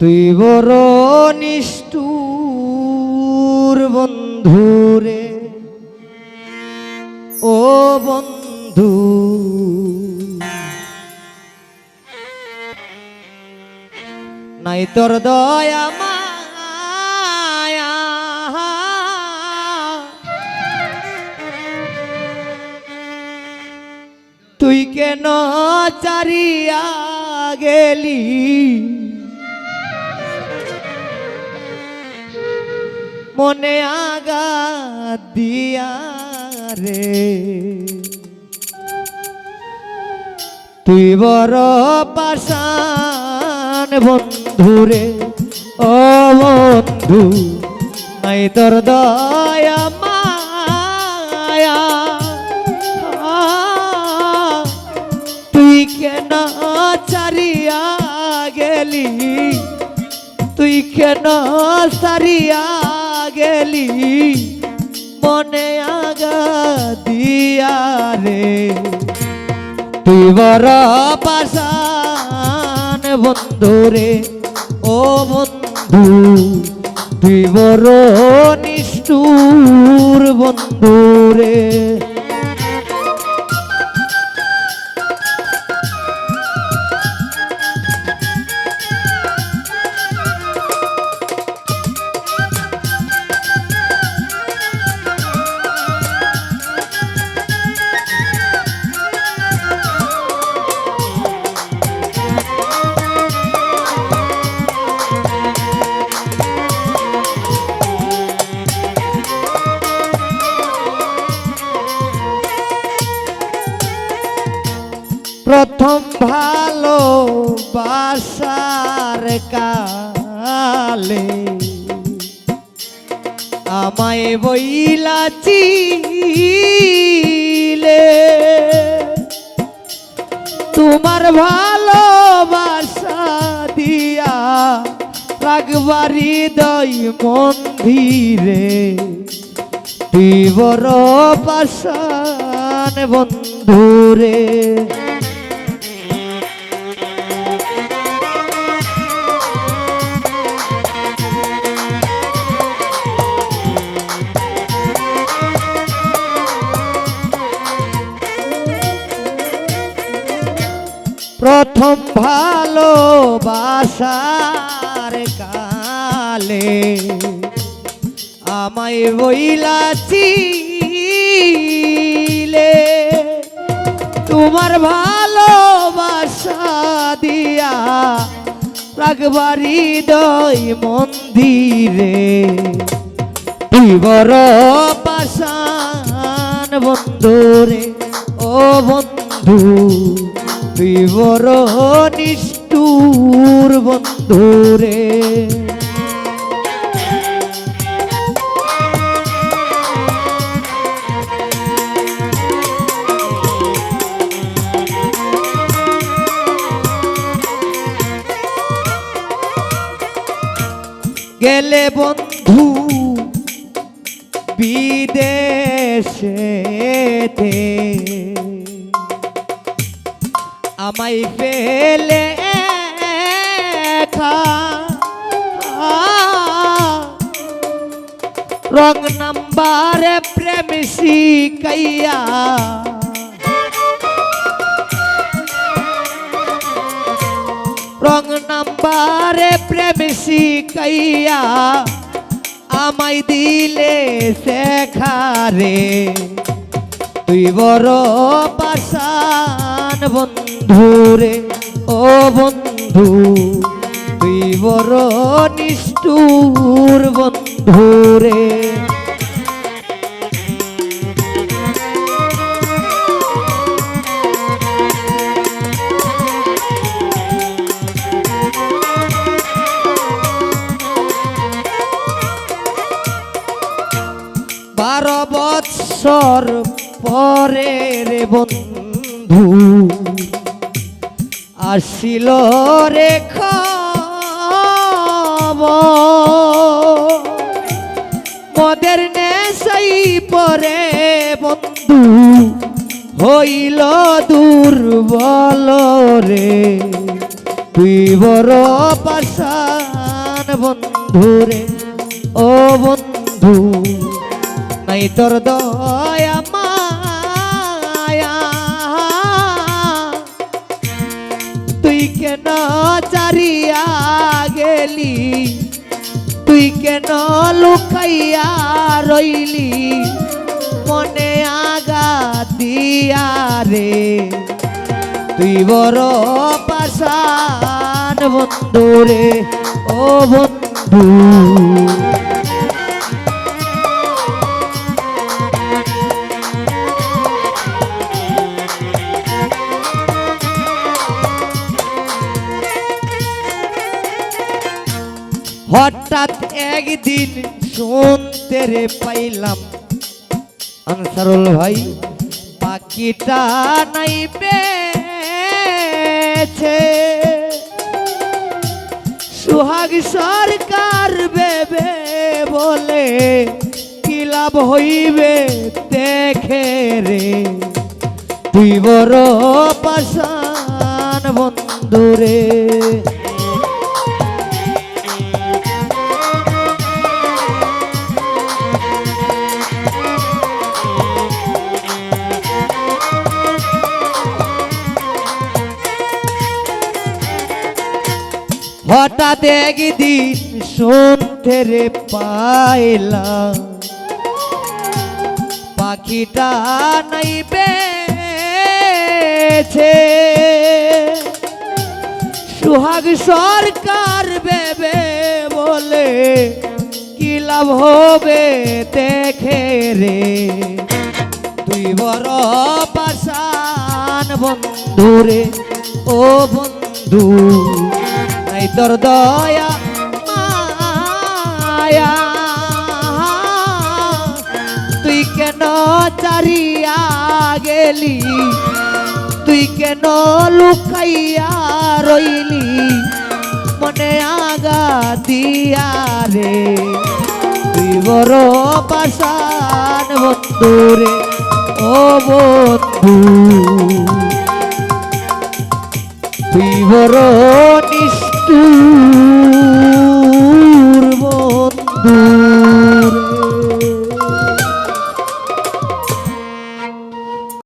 তুই বড় নিষ্ঠুর বন্ধুরে। ও বন্ধু। নাই তোর দয়া মায়া। তুই কেন চারিয়া গেলি? মনে আগা দিয়া রে। তুই বড় পাশান বন্ধুরে ও বন্ধু নাই তোর দয়া মায়া। তুই কেন চারিয়া গেলি? তুই কেন সারিয়া গেলি, মনে আগা দিয়া রে। তুই বড় পাশান বন্ধু রে, ও বন্ধু। তুই বড় নিষ্ঠুর বন্ধু রে। প্রথম ভালো বাসার কালে আমায় বইলাচিলে তোমার ভালোবাসা দিয়া রাগবারি দই মন্দিরে তুই বড় পাশান বন্ধুরে। প্রথম ভালোবাসার কালে আমায় বইলাচিলে তোমার ভালোবাসা দিয়া রাগবারি দই মন্দিরে। তুই বড় পাশান বন্ধুরে ও বন্ধু। বড় নিষ্ঠুর বন্ধুরে। গেলে বন্ধু বিদেশেতে ফেলে একা রং নাম্বারে প্রেম শিকাইয়া রং নাম্বারে প্রেম শিকাইয়া আমায় দিলে শেখারে। তুই বড় পাশান বন্ধুরে ও বন্ধু তুই বড় নিষ্ঠুর বন্ধুরে। বারো বৎসর পরে রে বন্ধু আসিল রে খবর মদের নেশাই পরে বন্ধু হইল দুর্বল রে। তুই বড় পাশা বন্ধু রে। ও বন্ধু, নাই তোর দয়া চারিয়া গেলি তুই কেন লুকাইয়া রইলি? মনে আগা দিয়া রে। তুই বড় পাশান বন্ধু রে, ও বন্ধু। হঠাৎ একদিন শুনতে রে পাইলাম। আনসারুল ভাই পাখিটা নাই পেছে সুহাগ সরকার বেবে বলে, কি লাভ হইবে দেখে রে? তুই বড় পাশান বন্ধু হঠাৎ একদিন রে পাইলাম। পাখিটা নাই বেছে সুহাগ সরকার বেবে বলে, কি লাভ হবে দেখে রে? তুই বড় পাশান বন্ধু রে, ও বন্ধু। নাই তোর দয়া, মায়া। তুই কেন চারিয়া গেলি? তুই কেন লুকাইয়া রইলি? মনে আগা দিয়া রে। তুই বড় পাশান বন্ধু রে, ও বন্ধু। তুই বড়